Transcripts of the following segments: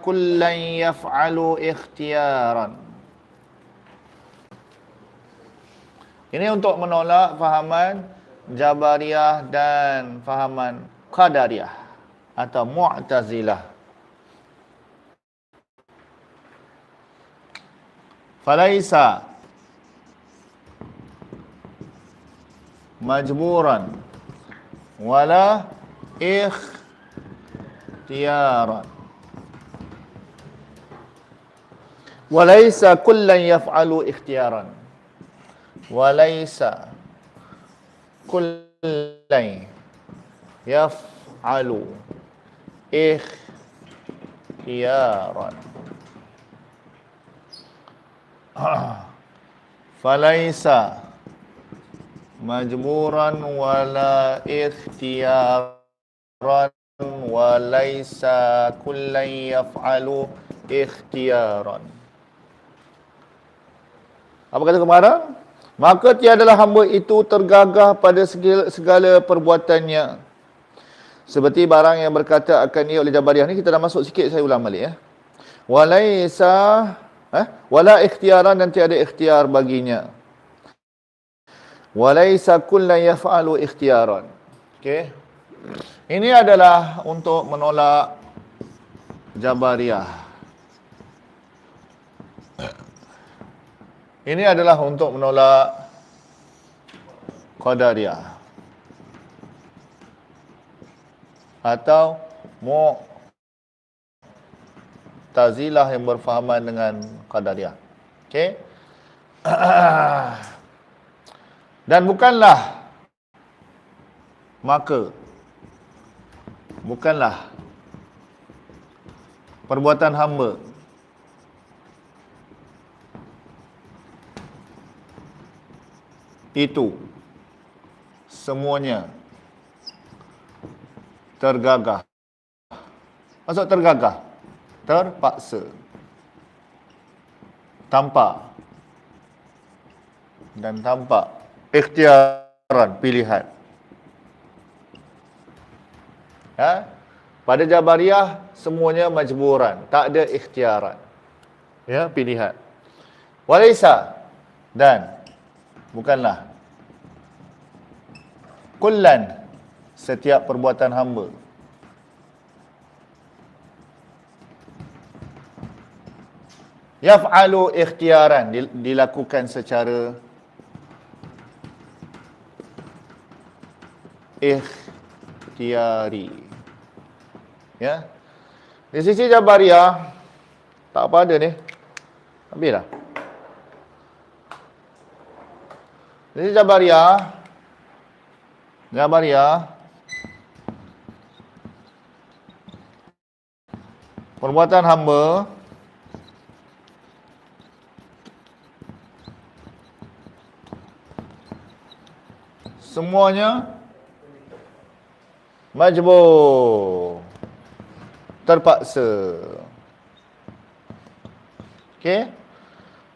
kullan yaf'alu ikhtiyaran. Ini untuk menolak fahaman Jabariyah dan fahaman Qadariyah atau Mu'tazilah. Falaisa majburan wala ikhtiyaran. Walaisa kullan yaf'alu ikhtiyaran. Walaisa kullan yaf'alu ikhtiyaran. Falaisa majburan wala ikhtiyaran walaisa kullan yaf'alu ikhtiyaran. Apa kata kemarin? Maka tiadalah hamba itu tergagah pada segala, segala perbuatannya. Seperti barang yang berkata akan ia oleh Jabariyah ni kita dah masuk sikit saya ulang balik ya. Walaisa eh wala ikhtiaran dan tiada ikhtiar baginya. Walaisa kullan yaf'alu ikhtiaran. Okey. Ini adalah untuk menolak Jabariyah. Ini adalah untuk menolak Qadariyah. Atau Mu'tazilah yang berfahaman dengan Qadariyah. Okey? Dan bukanlah maka bukanlah perbuatan hamba itu semuanya tergagah. Maksud tergagah? Terpaksa. Tampak. Dan tampak ikhtiaran pilihan. Ya? Pada Jabariyah semuanya majburan, tak ada ikhtiaran. Ya, pilihan. Walaisa dan bukanlah kullan setiap perbuatan hamba. Yaf'alu ikhtiaran dilakukan secara ikhtiari. Ya. Di sisi Jabariyah tak apa ada ni. Habislah. Jadi Jabariyah Jabariyah Perbuatan hamba. Semuanya. Majbur. Terpaksa. Okey.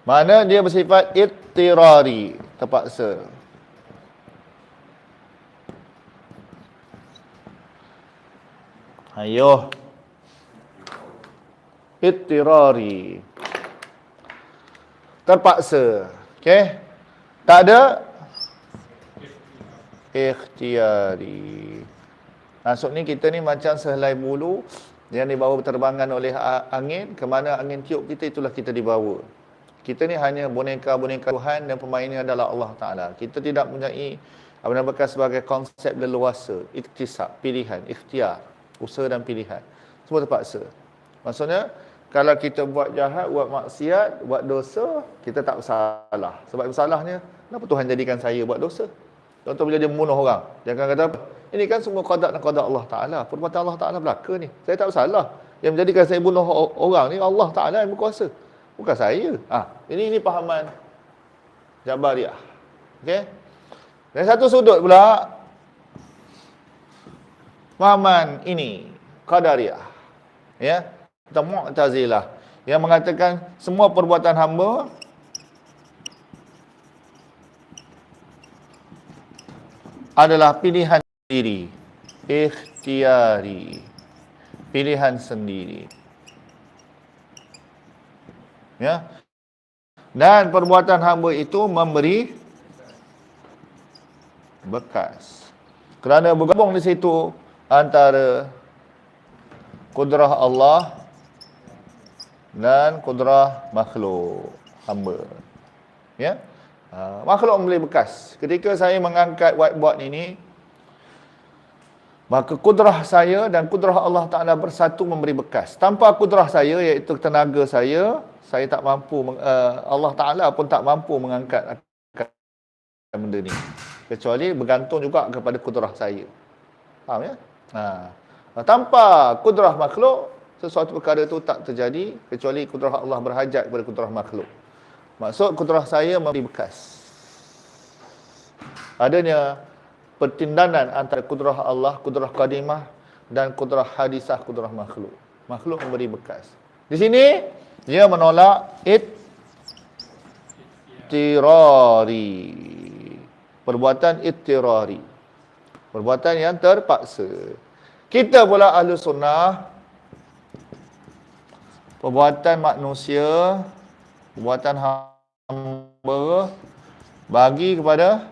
Mana dia bersifat ittirari. Terpaksa. Ayo. Ittirari. Terpaksa. Okey. Tak ada ikhtiari. Masuk ni kita ni macam sehelai bulu yang dibawa berterbangan oleh angin. Kemana angin tiup kita itulah kita dibawa. Kita ni hanya boneka-boneka Tuhan dan pemainnya adalah Allah Ta'ala. Kita tidak mempunyai apa bekas sebagai konsep leluasa, iktisab, pilihan, ikhtiar, usaha dan pilihan. Semua terpaksa. Maksudnya, kalau kita buat jahat, buat maksiat, buat dosa, kita tak bersalah. Sebab bersalahnya, kenapa Tuhan jadikan saya buat dosa? Contoh bila dia membunuh orang. Jangan kata, ini kan semua qadak dan qadak Allah Ta'ala. Perbuatan Allah Ta'ala belaka ni. Saya tak bersalah. Yang menjadikan saya bunuh orang ni, Allah Ta'ala yang berkuasa. Bukan saya. Ha, ini ini pahaman Jabariyah. Okey. Dan satu sudut pula pahaman ini Qadariyah. Ya, atau Mu'tazilah yang mengatakan semua perbuatan hamba adalah pilihan sendiri, ikhtiari, pilihan sendiri. Ya. Dan perbuatan hamba itu memberi bekas. Kerana bergabung di situ antara kudrah Allah dan kudrah makhluk hamba. Ya. Uh, makhluk memberi bekas. Ketika saya mengangkat whiteboard ini, maka kudrah saya dan kudrah Allah Ta'ala bersatu memberi bekas. Tanpa kudrah saya, iaitu tenaga saya, saya tak mampu, uh, Allah Ta'ala pun tak mampu mengangkat benda ni. Kecuali bergantung juga kepada kudrah saya. Faham ya? Ha. Tanpa kudrah makhluk, sesuatu perkara itu tak terjadi kecuali kudrah Allah berhajat kepada kudrah makhluk. Maksud kudrah saya memberi bekas. Adanya pertindanan antara kudrah Allah, kudrah qadimah dan kudrah hadisah, kudrah makhluk. Makhluk memberi bekas. Di sini dia menolak ittirari. Perbuatan ittirari. Perbuatan yang terpaksa. Kita pula ahli sunnah perbuatan manusia perbuatan hamba bagi kepada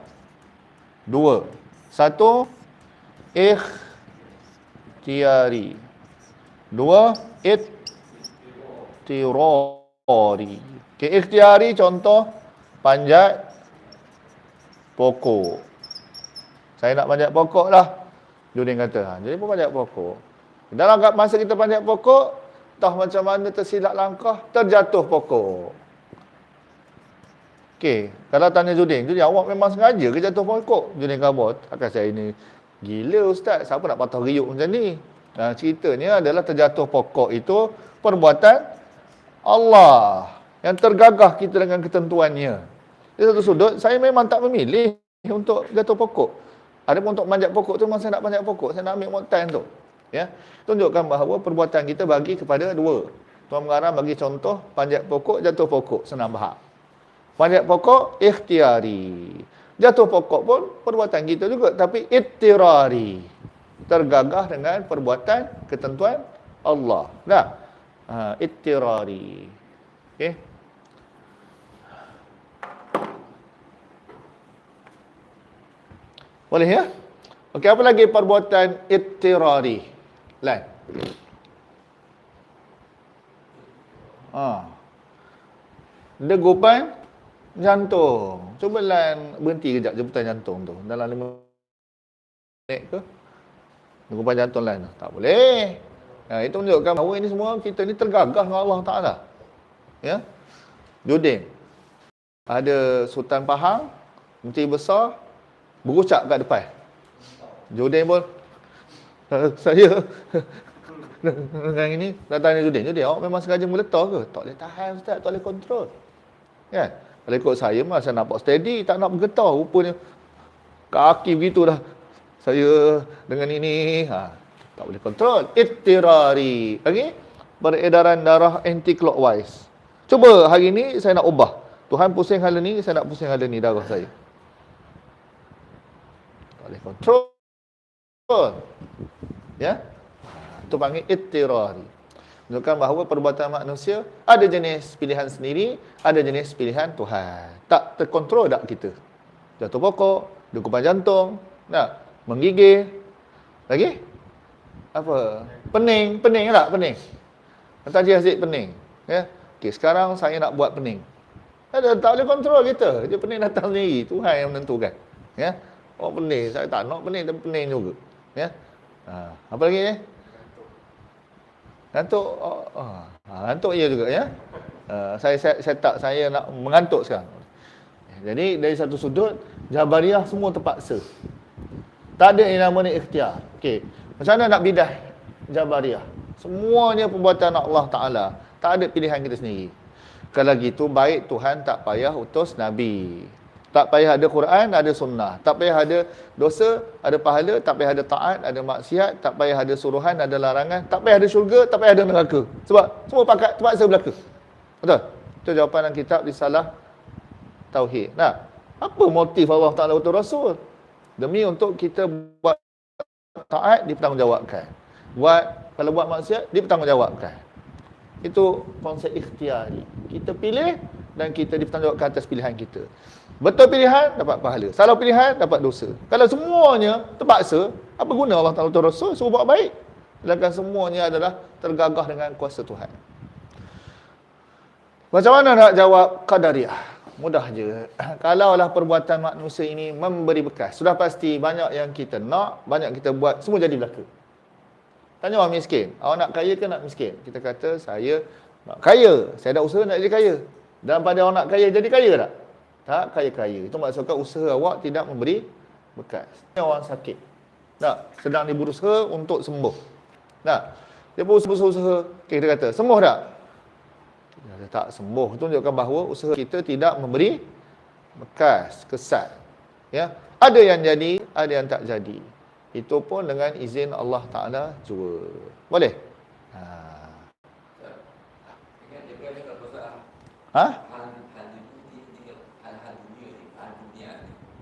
dua. Satu ikhtiari. Dua ittirari. Okay, ikhtiari contoh panjat pokok. Saya nak panjat pokok lah. Judin kata, ha, jadi pun panjat pokok. Dalam masa kita panjat pokok, tahu macam mana tersilap langkah, terjatuh pokok. Okey, kalau tanya Judin, Judin awak memang sengaja ke jatuh pokok? Judin khabar, takkan saya ini gila ustaz, siapa nak patah riuk macam ni? Nah, ceritanya adalah terjatuh pokok itu perbuatan Allah yang tergagah kita dengan ketentuannya. Di satu sudut, saya memang tak memilih untuk jatuh pokok. Ada pun untuk manjat pokok tu memang saya nak panjat pokok, saya nak ambil mountain tu. Ya. Tunjukkan bahawa perbuatan kita bagi kepada dua. Tuan mengarang bagi contoh panjat pokok, jatuh pokok, senang bahak. Panjat pokok ikhtiari. Jatuh pokok pun perbuatan kita juga tapi ittirari. Tergagah dengan perbuatan ketentuan Allah. Nah, ha, ittirari. Okey. Boleh ya? Okey, apa lagi perbuatan ittirari? Lain. Ah. Degupan jantung. Cuba lan berhenti kejap jemputan jantung tu. Dalam lima minit ke? Degupan jantung lain. Tak boleh. Ya, itu menunjukkan bahawa ini semua kita ni tergagah dengan Allah Ta'ala. Ya. Judin. Ada Sultan Pahang, Menteri Besar, berucap kat depan. Judin pun, saya dengan ini, dah tanya Judin. Judin, awak memang sengaja meletak ke? Tak boleh tahan Ustaz, tak boleh kontrol. Kan? Kalau ikut saya mah saya nampak steady, tak nak bergetar. Rupanya kaki begitu dah. Saya dengan ini, ha, tak boleh kontrol. Ittirari. Lagi, beredaran darah anti-clockwise. Cuba hari ini saya nak ubah. Tuhan pusing hal ni, saya nak pusing hal ni darah saya. Boleh kontrol. Ya? Itu panggil ittirari menunjukkan bahawa perbuatan manusia ada jenis pilihan sendiri, ada jenis pilihan Tuhan. Tak terkontrol tak kita. Jatuh pokok, dukupan jantung, nak menggigil. Lagi? Apa? Pening, pening tak? Pening. Kata Haji Aziz pening. Ya. Okey, sekarang saya nak buat pening. Ada tak boleh kontrol kita. Dia pening datang sendiri. Tuhan yang menentukan. Ya. Oh pening, saya tak nak pening tapi pening juga. Ya. Ha. apa lagi ya? Ngantuk oh, oh. Ha, ngantuk ya juga ya. Uh, saya set, set up saya nak mengantuk sekarang. Jadi dari satu sudut Jabariyah semua terpaksa. Tak ada yang nama ni ikhtiar. Okey. Macam mana nak bidah Jabariyah? Semuanya perbuatan Allah Taala. Tak ada pilihan kita sendiri. Kalau gitu baik Tuhan tak payah utus nabi. Tak payah ada Quran, ada sunnah. Tak payah ada dosa, ada pahala. Tak payah ada taat, ada maksiat. Tak payah ada suruhan, ada larangan. Tak payah ada syurga, tak payah ada neraka. Sebab semua pakat terpaksa berlaku. Betul? Itu jawapan dalam kitab salah Tauhid. Nah, apa motif Allah Ta'ala utus Rasul? Demi untuk kita buat taat, dipertanggungjawabkan. Buat, kalau buat maksiat, dipertanggungjawabkan. Itu konsep ikhtiari. Kita pilih dan kita bertanggungjawab ke atas pilihan kita. Betul pilihan, dapat pahala. Salah pilihan, dapat dosa. Kalau semuanya terpaksa, apa guna Allah Ta'ala Rasul suruh buat baik? Sedangkan semuanya adalah tergagah dengan kuasa Tuhan. Macam mana nak jawab Qadariyah? Mudah je. Kalaulah perbuatan manusia ini memberi bekas. Sudah pasti banyak yang kita nak, banyak kita buat, semua jadi belaka. Tanya orang miskin. Awak nak kaya ke nak miskin? Kita kata, saya nak kaya. Saya dah usaha nak jadi kaya. Dan pada orang nak kaya, jadi kaya tak? Tak kaya-kaya. Itu maksudnya usaha awak tidak memberi bekas. Ini orang sakit. Tak? Sedang dia berusaha untuk sembuh. Tak? Dia berusaha-usaha. Okay, kita kata, sembuh tak? dia tak sembuh tunjukkan bahawa usaha kita tidak memberi bekas kesan ya ada yang jadi ada yang tak jadi itu pun dengan izin Allah Taala juga boleh ha ha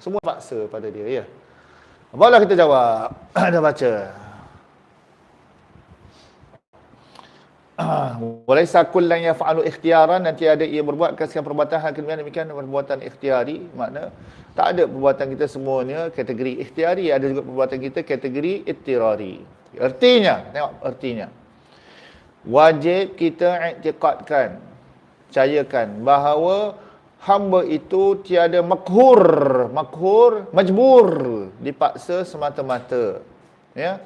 Semua paksa pada dia ya. Barulah kita jawab. Dah baca. Walaisa kullan yaf'alu ikhtiaran nanti ada ia berbuat kasihkan perbuatan hal kedemikian demikian perbuatan ikhtiari makna tak ada perbuatan kita semuanya kategori ikhtiari ada juga perbuatan kita kategori ittirari artinya tengok artinya wajib kita iktikadkan percayakan bahawa hamba itu tiada makhur makhur majbur dipaksa semata-mata ya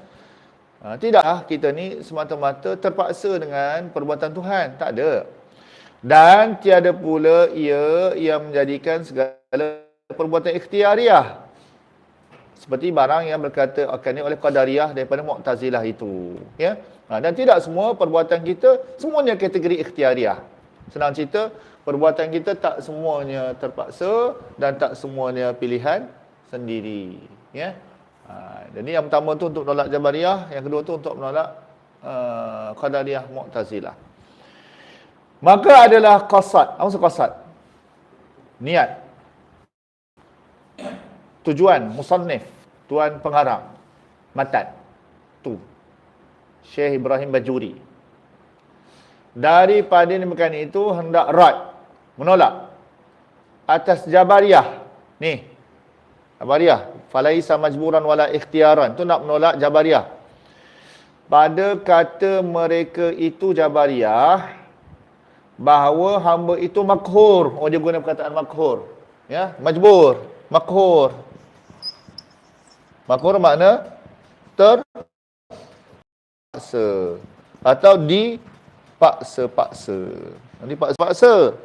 Ha, tidaklah kita ni semata-mata terpaksa dengan perbuatan Tuhan. Tak ada. Dan tiada pula ia yang menjadikan segala perbuatan ikhtiariah. Seperti barang yang berkata akan oleh Qadariyah daripada Mu'tazilah itu. Ya? Ha, dan tidak semua perbuatan kita semuanya kategori ikhtiariah. Senang cerita, perbuatan kita tak semuanya terpaksa dan tak semuanya pilihan sendiri. Ya? Ha, jadi yang pertama tu untuk menolak Jabariyah, yang kedua tu untuk menolak uh, Qadariyah Mu'tazilah. Maka adalah qasad. Apa maksud qasad? Niat. Tujuan musannif, tuan pengarang matan. Tu. Syekh Ibrahim Bajuri. Daripada demikian itu hendak rad menolak. Atas Jabariyah. Ni. Jabariyah falaisa majburan wala ikhtiaran tu nak menolak jabariyah pada kata mereka itu jabariyah bahawa hamba itu makhur. Oh dia guna perkataan makhur. Ya? Majbur. Makhur. Makhur makna ter paksa atau dipaksa-paksa. Dipaksa-paksa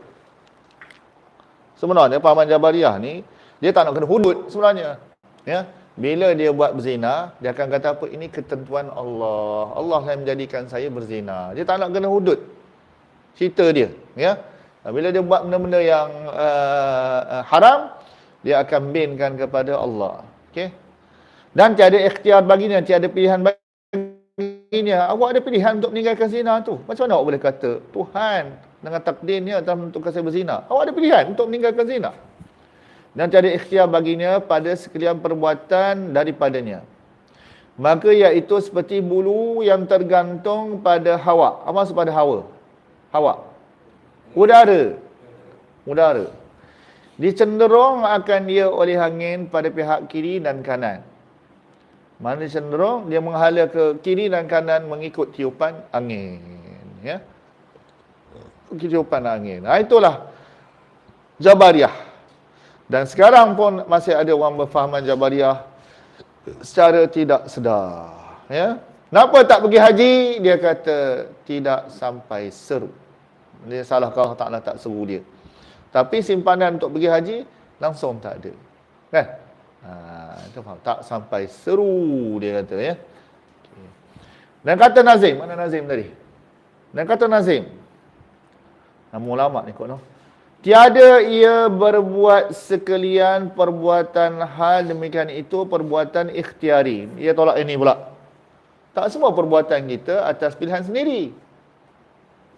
sebenarnya pahaman jabariyah ni dia tak nak kena hudud sebenarnya Ya, bila dia buat berzina, dia akan kata apa? Ini ketentuan Allah. Allah yang menjadikan saya berzina. Dia tak nak kena hudud. Cerita dia, ya. Bila dia buat benda-benda yang uh, uh, haram, dia akan binkan kepada Allah. Okey. Dan tiada ikhtiar baginya, tiada pilihan baginya. Awak ada pilihan untuk meninggalkan zina tu. Macam mana awak boleh kata Tuhan dengan takdirnya telah menentukan saya berzina? Awak ada pilihan untuk meninggalkan zina dan tiada ikhtiar baginya pada sekalian perbuatan daripadanya. Maka iaitu seperti bulu yang tergantung pada hawa. Apa maksud pada hawa? Hawa. Udara. Udara. Dicenderung akan dia oleh angin pada pihak kiri dan kanan. Mana cenderung dia menghala ke kiri dan kanan mengikut tiupan angin. Ya. Tiupan angin. Nah, itulah Jabariyah. Dan sekarang pun masih ada orang berfahaman Jabariyah secara tidak sedar. Ya? Kenapa tak pergi haji? Dia kata tidak sampai seru. Dia salah kalau Ta'ala tak seru dia. Tapi simpanan untuk pergi haji langsung tak ada. Kan? Ha, itu faham. Tak sampai seru dia kata ya. Dan kata Nazim, mana Nazim tadi? Dan kata Nazim, nama ulama ni kot no. Tiada ia berbuat sekalian perbuatan hal demikian itu perbuatan ikhtiari. Ia tolak ini pula. Tak semua perbuatan kita atas pilihan sendiri.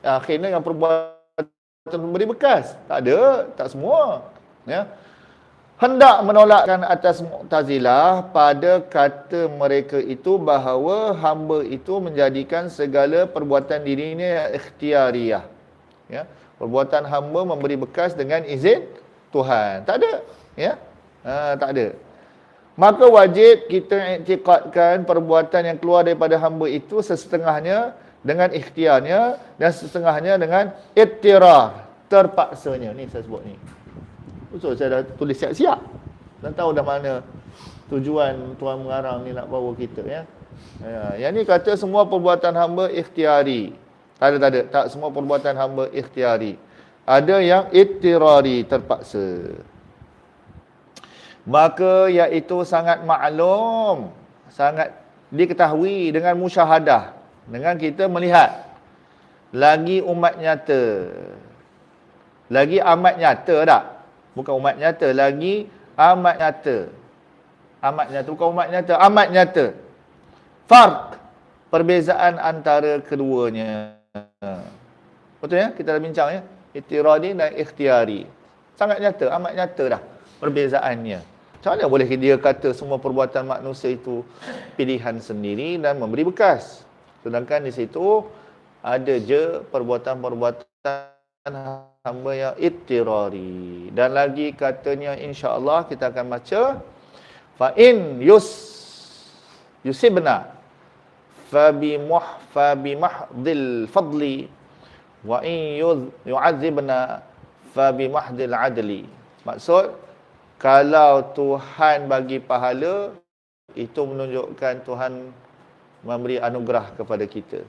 Akhirnya yang perbuatan memberi bekas. Tak ada, tak semua. Ya. Hendak menolakkan atas Mu'tazilah pada kata mereka itu bahawa hamba itu menjadikan segala perbuatan dirinya ikhtiariyah. Ya perbuatan hamba memberi bekas dengan izin Tuhan. Tak ada. Ya? Ha, tak ada. Maka wajib kita iktikadkan perbuatan yang keluar daripada hamba itu sesetengahnya dengan ikhtiarnya dan sesetengahnya dengan ittirar, terpaksanya. Ni saya sebut ni. Betul saya dah tulis siap-siap. Dan tahu dah mana tujuan Tuhan mengarang ni nak bawa kita ya. Ya, yang ni kata semua perbuatan hamba ikhtiari. Tak ada, tak ada. Tak semua perbuatan hamba ikhtiari. Ada yang ittirari, terpaksa. Maka iaitu sangat maklum, sangat diketahui dengan musyahadah. Dengan kita melihat. Lagi umat nyata. Lagi amat nyata tak? Bukan umat nyata. Lagi amat nyata. Amat nyata. Bukan umat nyata. Amat nyata. Farq. Perbezaan antara keduanya. Betul ya? Kita dah bincang ya. Itiradi dan ikhtiari. Sangat nyata, amat nyata dah perbezaannya. Macam mana boleh dia kata semua perbuatan manusia itu pilihan sendiri dan memberi bekas. Sedangkan di situ ada je perbuatan-perbuatan hamba yang itirari. Dan lagi katanya insya-Allah kita akan baca fa in yus yusibna fadli wa in yu'adzibna fabi mahdil adli. Maksud kalau Tuhan bagi pahala itu menunjukkan Tuhan memberi anugerah kepada kita.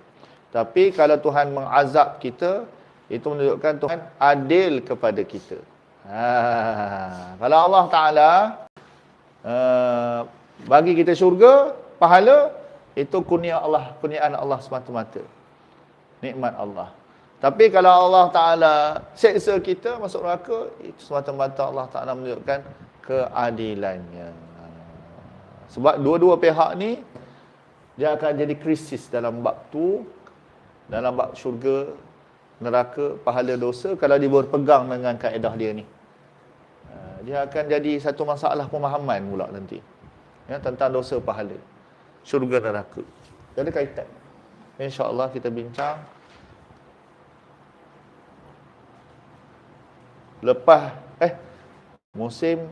Tapi kalau Tuhan mengazab kita itu menunjukkan Tuhan adil kepada kita. Ha. kalau Allah Ta'ala uh, bagi kita syurga pahala itu kurnia Allah, kurniaan Allah semata-mata. Nikmat Allah. Tapi kalau Allah Ta'ala seksa kita masuk neraka, itu semata-mata Allah Ta'ala menunjukkan keadilannya. Sebab dua-dua pihak ni, dia akan jadi krisis dalam bab tu, dalam bab syurga, neraka, pahala dosa, kalau dia berpegang dengan kaedah dia ni. Dia akan jadi satu masalah pemahaman pula nanti. Ya, tentang dosa pahala syurga neraka. Dia ada kaitan. InsyaAllah kita bincang. Lepas, eh, musim,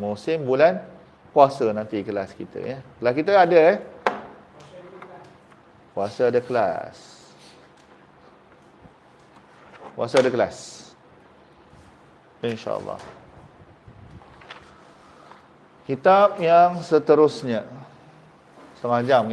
musim bulan puasa nanti kelas kita. Ya. Kelas kita ada eh. Puasa ada kelas. Puasa ada kelas. InsyaAllah. Kitab yang seterusnya စမကြမ